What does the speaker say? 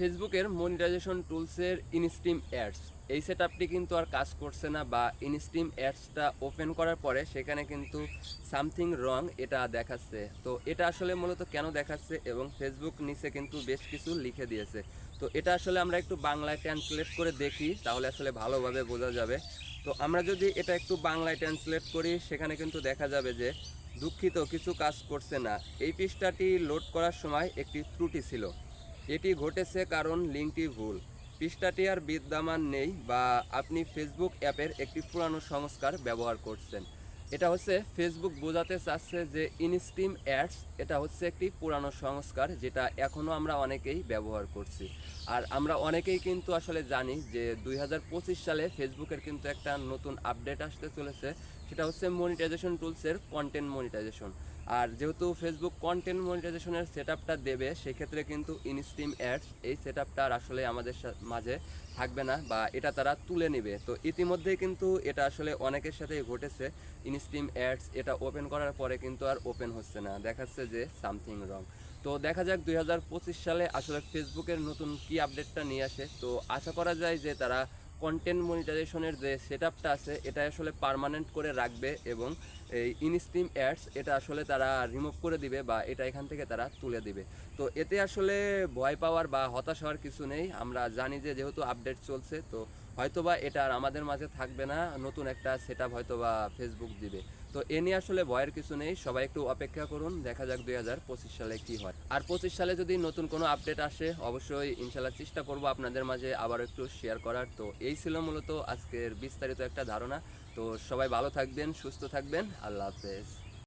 ফেসবুকের মনিটাইজেশন টুলসের instream ads. এই সেট আপটি কিন্তু আর কাজ করছে না বা ইনস্টিম অ্যাডসটা ওপেন করার পরে সেখানে কিন্তু সামথিং রং এটা দেখাচ্ছে। তো এটা আসলে মূলত কেন দেখাচ্ছে এবং ফেসবুক নিচে কিন্তু বেশ কিছু লিখে দিয়েছে। তো এটা আসলে আমরা একটু বাংলায় ট্রান্সলেট করে দেখি, তাহলে আসলে ভালোভাবে বোঝা যাবে। তো আমরা যদি এটা একটু বাংলায় ট্রান্সলেট করি, সেখানে কিন্তু দেখা যাবে যে দুঃখিত কিছু কাজ করছে না। এই পৃষ্ঠাটি লোড করার সময় একটি ত্রুটি ছিল। এটি ঘটেছে কারণ লিঙ্কটি ভুল। পৃষ্ঠাটি আর বিদ্যমান নেই বা আপনি ফেসবুক অ্যাপের একটি পুরানো সংস্কার ব্যবহার করছেন। এটা হচ্ছে, ফেসবুক বোঝাতে চাচ্ছে যে ইনস্টিম অ্যাডস, এটা হচ্ছে একটি পুরানো সংস্কার যেটা এখনও আমরা অনেকেই ব্যবহার করছি। আর আমরা অনেকেই কিন্তু আসলে জানি যে দুই হাজার পঁচিশ সালে ফেসবুকের কিন্তু একটা নতুন আপডেট আসতে চলেছে, সেটা হচ্ছে মনিটাইজেশন টুলসের কন্টেন্ট মনিটাইজেশন। আর যেহেতু ফেসবুক কন্টেন্ট মনিটাইজেশনের সেট আপটা দেবে, সেক্ষেত্রে কিন্তু ইনস্টিম অ্যাডস এই সেট আপটা আসলে আমাদের মাঝে থাকবে না বা এটা তারা তুলে নেবে। তো ইতিমধ্যেই কিন্তু এটা আসলে অনেকের সাথেই ঘটেছে। ইনস্টিম অ্যাডস এটা ওপেন করার পরে কিন্তু আর ওপেন হচ্ছে না। দেখাচ্ছে যে সামথিং রং তো দেখা যাক দুই হাজার পঁচিশ সালে আসলে ফেসবুকের নতুন কি আপডেটটা নিয়ে আসে। তো আশা করা যায় যে তারা কন্টেন্ট মনিটাইজেশনের যে সেট আছে, এটা আসলে পারমানেন্ট করে রাখবে এবং এই ইনস্টিম অ্যাডস এটা আসলে তারা রিমুভ করে দিবে বা এটা এখান থেকে তারা তুলে দিবে। তো এতে আসলে ভয় পাওয়ার বা হতাশ হওয়ার কিছু নেই। আমরা জানি যে যেহেতু আপডেট চলছে, তো হয়তোবা এটা আর আমাদের মাঝে থাকবে না, নতুন একটা সেট আপ হয়তোবা ফেসবুক দিবে। তো এ নিয়ে আসলে ভয়ের কিছু নেই, সবাই একটু অপেক্ষা করুন, দেখা যাক দুই হাজার পঁচিশ সালে কি হয়। আর পঁচিশ সালে যদি নতুন কোনো আপডেট আসে, অবশ্যই ইনশাল্লাহ চেষ্টা করব আপনাদের মাঝে আবার একটু শেয়ার করার। তো এই ছিল মূলত আজকের বিস্তারিত একটা ধারণা। তো সবাই ভালো থাকবেন, সুস্থ থাকবেন, আল্লাহ হাফেজ।